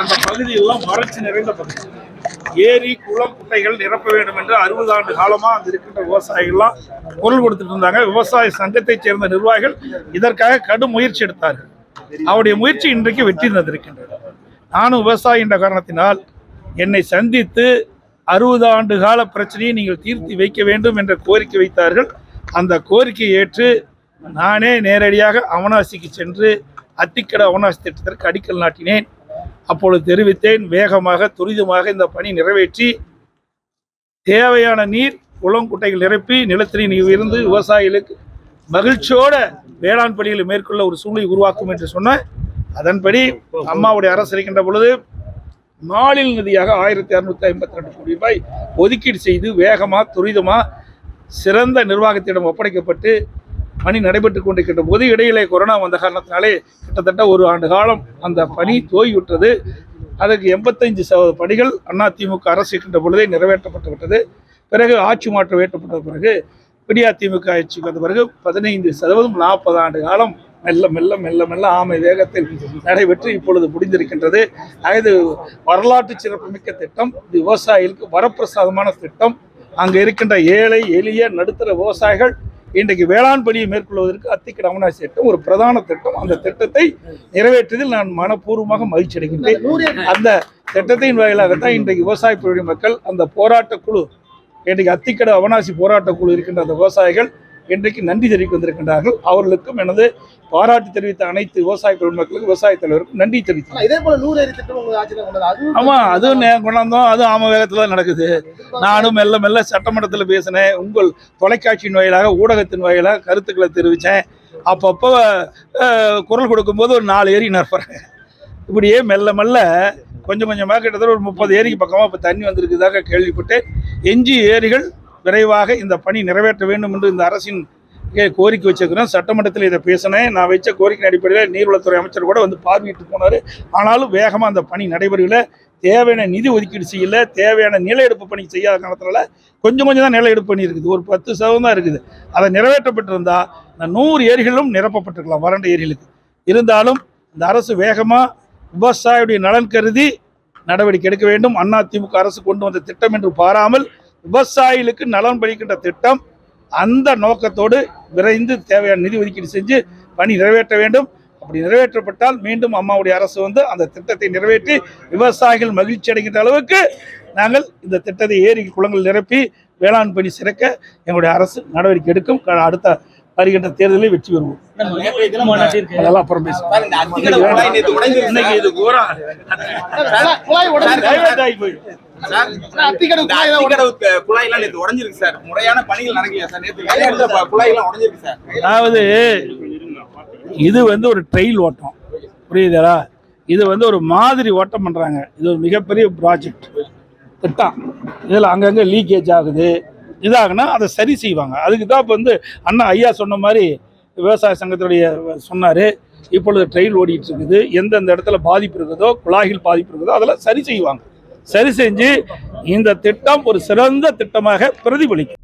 அந்த பகுதியெல்லாம் வறட்சி நிறைந்த பகுதி. ஏரி குளம் குட்டைகள் நிரப்ப வேண்டும் என்று அறுபது ஆண்டு காலமாக அங்கே இருக்கின்ற விவசாயிகள்லாம் குரல் கொடுத்துட்டு இருந்தாங்க. விவசாய சங்கத்தைச் சேர்ந்த நிர்வாகிகள் இதற்காக கடும் முயற்சி எடுத்தார்கள். அவருடைய முயற்சி இன்றைக்கு வெற்றி தந்திருக்கின்றது. நானும் விவசாயி என்ற காரணத்தினால் என்னை சந்தித்து அறுபது ஆண்டு கால பிரச்சனையை நீங்கள் தீர்த்து வைக்க வேண்டும் என்ற கோரிக்கை வைத்தார்கள். அந்த கோரிக்கையை ஏற்று நானே நேரடியாக அவனாசிக்கு சென்று அத்திக்கட அவனாசி திட்டத்திற்கு அடிக்கல் நாட்டினேன். அப்பொழுது தெரிவித்தேன் வேகமாக துரிதமாக இந்த பணி நிறைவேற்றி தேவையான நீர் குளங்குட்டைகள் நிரப்பி நிலத்தடி நீர் இருந்து விவசாயிகளுக்கு மகிழ்ச்சியோட வேளாண் பணிகளை மேற்கொள்ள ஒரு சூழ்நிலை உருவாக்கும் என்று சொன்ன அதன்படி அம்மாவுடைய அரசு இருக்கின்ற பொழுது நாளில் நிதியாக ஆயிரத்தி அறுநூத்தி ஐம்பத்தி ரெண்டு கோடி ரூபாய் ஒதுக்கீடு செய்து வேகமாக துரிதமாக சிறந்த நிர்வாகத்திடம் ஒப்படைக்கப்பட்டு பணி நடைபெற்று கொண்டிருக்கின்ற போது இடையிலே கொரோனா வந்த காரணத்தினாலே கிட்டத்தட்ட ஒரு ஆண்டு காலம் அந்த பணி தோய்விட்டது. அதற்கு எண்பத்தைந்து சதவீத பணிகள் அதிமுக அரசு இருக்கின்ற பொழுதே நிறைவேற்றப்பட்டு விட்டது. பிறகு ஆட்சி மாற்றம் ஏற்றப்பட்ட பிறகு விடியா திமுக ஆட்சிக்கு வந்த பிறகு பதினைந்து சதவீதம் நாற்பது ஆண்டு காலம் மெல்ல மெல்ல மெல்ல மெல்ல ஆமை வேகத்தில் நடைபெற்று இப்பொழுது முடிந்திருக்கின்றது. அது வரலாற்று சிறப்புமிக்க திட்டம் இது விவசாயிகளுக்கு வரப்பிரசாதமான திட்டம். அங்கே இருக்கின்ற ஏழை எளிய நடுத்தர விவசாயிகள் இன்றைக்கு வேளாண் பணியை மேற்கொள்வதற்கு அத்திக்கட அமனாசி திட்டம் ஒரு பிரதான திட்டம். அந்த திட்டத்தை நிறைவேற்றுவதில் நான் மனப்பூர்வமாக மகிழ்ச்சி அடைகின்றேன். அந்த திட்டத்தின் வாயிலாகத்தான் இன்றைக்கு விவசாய மக்கள் அந்த போராட்ட குழு இன்றைக்கு அத்திக்கட அவனாசி போராட்ட குழு இருக்கின்ற அந்த விவசாயிகள் இன்றைக்கு நன்றி தெரிவிக்க வந்திருக்கின்றார்கள். அவர்களுக்கும் எனது பாராட்டு தெரிவித்த அனைத்து விவசாய பெருமக்களுக்கும் விவசாய தலைவருக்கும் நன்றி தெரிவித்தேன் ஆனா இதே போல நூறு ஏரி திட்டம் கொண்டது அதுவும் ஆமா அதுவும் நே- கொண்டாந்தோம். அதுவும் ஆம வேகத்துல தான் நடக்குது. நானும் மெல்ல மெல்ல சட்டமன்றத்தில் பேசினேன். உங்கள் தொலைக்காட்சியின் வாயிலாக ஊடகத்தின் வாயிலாக கருத்துக்களை தெரிவித்தேன். அப்பப்போ குரல் கொடுக்கும்போது ஒரு நாலு ஏரி நிரப்புறேன் இப்படியே மெல்ல மெல்ல கொஞ்சம் கொஞ்சமாக கிட்டத்தட்ட ஒரு முப்பது ஏரிக்கு பக்கமாக இப்போ தண்ணி வந்திருக்குதாக கேள்விப்பட்டேன். எஞ்சி ஏரிகள் விரைவாக இந்த பணி நிறைவேற்ற வேண்டும் என்று இந்த அரசின் கோரிக்கை வச்சிருக்கிறோம். சட்டமன்றத்தில் இதை பேசினேன். நான் வச்ச கோரிக்கை அடிப்படையில் நீர்வளத்துறை அமைச்சர் கூட வந்து பார்வையிட்டு போனார். ஆனாலும் வேகமாக அந்த பணி நடைபெறல தேவையான நிதி ஒதுக்கீடு செய்யல. தேவையான நில எடுப்பு பணி செய்யாத காரணத்தினால கொஞ்சம் கொஞ்சம் தான் நில எடுப்பு பணி இருக்குது. ஒரு பத்து சதவீதம் தான் இருக்குது. அதை நிறைவேற்றப்பட்டிருந்தால் இந்த நூறு ஏரிகளும் நிரப்பப்பட்டிருக்கலாம் வறண்ட ஏரிகளுக்கு. இருந்தாலும் இந்த அரசு வேகமாக விவசாயியுடைய நலன் கருதி நடவடிக்கை எடுக்க வேண்டும். அண்ணா திமுக அரசு கொண்டு வந்த திட்டம் என்று பாராமல் விவசாயிகளுக்கு நலன் பலிக்கின்ற திட்டம் அந்த நோக்கத்தோடு விரைந்து தேவையான நிதி ஒதுக்கீடு செஞ்சு பணி நிறைவேற்ற வேண்டும். அப்படி நிறைவேற்றப்பட்டால் மீண்டும் அம்மாவுடைய அரசு வந்து அந்த திட்டத்தை நிறைவேற்றி விவசாயிகள் மகிழ்ச்சி அடைகின்ற அளவுக்கு நாங்கள் இந்த திட்டத்தை ஏரி குளங்கள் நிரப்பி வேளாண் பணி சிறக்க எங்களுடைய அரசு நடவடிக்கை எடுக்கும். அடுத்த வருகின்ற தேர்தலில் வெற்றி பெறுவோம். அதெல்லாம் அப்புறம் பேசுவோம். சார், குழாய் குழாய் குழாய் உடைஞ்சிருக்கு. சார். முறையான பணிகள் நடக்கலையா சார்? குழாயெல்லாம் உடைஞ்சிருக்கு சார். அதாவது இது வந்து ஒரு ட்ரெயில் ஓட்டம். புரியுதா இது வந்து ஒரு மாதிரி ஓட்டம் பண்ணுறாங்க இது ஒரு மிகப்பெரிய ப்ராஜெக்ட் திட்டம் இதில் அங்கங்கே லீக்கேஜ் ஆகுது. இதாகுனா அதை சரி செய்வாங்க. அதுக்கு தான் இப்போ வந்து அண்ணா ஐயா சொன்ன மாதிரி விவசாய சங்கத்துடைய சொன்னார். இப்பொழுது ட்ரெயில் ஓடிட்டு இருக்குது. எந்தெந்த இடத்துல பாதிப்பு இருக்குதோ குழாய்கள் பாதிப்பு இருக்குதோ அதெல்லாம் சரி செய்வாங்க. சரி செஞ்சு இந்த திட்டம் ஒரு சிறந்த திட்டமாக பிரதிபலிக்கும்.